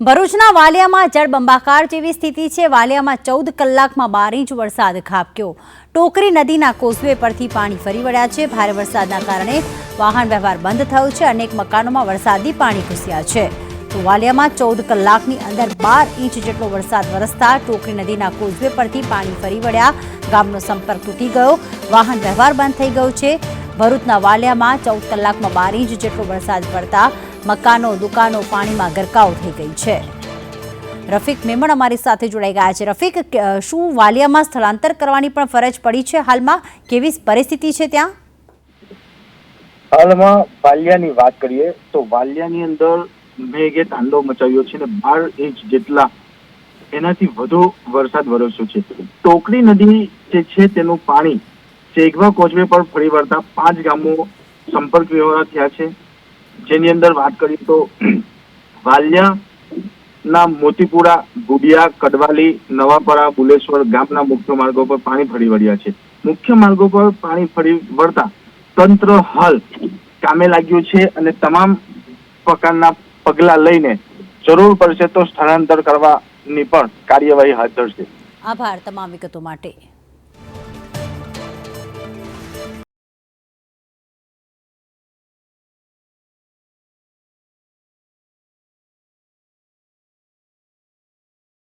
ભરૂચના વાલિયામાં જળબંબાકાર જેવી સ્થિતિ છે. વાલિયામાં ચૌદ કલાકમાં બાર ઇંચ વરસાદ ખાબક્યો. ટોકરી નદીના કોસવે પરથી પાણી ફરી વળ્યા છે. ભારે વરસાદના કારણે વાહન વ્યવહાર બંધ થયો છે. અનેક મકાનોમાં વરસાદી પાણી ઘૂસ્યા છે. તો વાલિયામાં ચૌદ કલાકની અંદર બાર ઇંચ જેટલો વરસાદ વરસતા ટોકરી નદીના કોઝવે પરથી પાણી ફરી વળ્યા. ગામનો સંપર્ક તૂટી ગયો. વાહન વ્યવહાર બંધ થઈ ગયો છે. ભરૂચના વાલિયામાં ચૌદ કલાકમાં બાર ઇંચ જેટલો વરસાદ પડતા મકાનો, દુકાનો, પાણીમાં ગરકાવ થઈ ગઈ છે. રફીક મેમણ અમારી સાથે જોડાઈ ગયા છે. રફીક શું વાલિયામાં સ્થળાંતર કરવાની પણ ફરજ પડી છે હાલમાં? કેવી પરિસ્થિતિ છે ત્યાં? હાલમાં વાલિયાની વાત કરીએ તો વાલિયાની અંદર મેઘે તાંડવ મચાવ્યો છે અને બાર ઇંચ જેટલા એનાથી વધુ વરસાદ વરસ્યો છે. ટોકરી નદી જે છે તેનું પાણી ચેગવા કોચવે પર ફરી વળતા પાંચ ગામો સંપર્ક વ્યવહાર થયા છે. જેની અંદર વાત કરીએ તો વાલિયાના મોતીપુરા, ગુડિયા, કડવાલી, નવાપરા, બુલેશ્વર ગામના મુખ્ય માર્ગો પર પાણી ફરી વળ્યા છે. મુખ્ય માર્ગો પર પાણી ફરી વળતા તંત્ર હાલ કામે લાગ્યું છે અને તમામ પ્રકારના પગલા લઈને જરૂર પડશે તો સ્થળાંતર કરવાની પણ કાર્યવાહી હાથ ધરશે. આભાર, તમામ વિગતો માટે.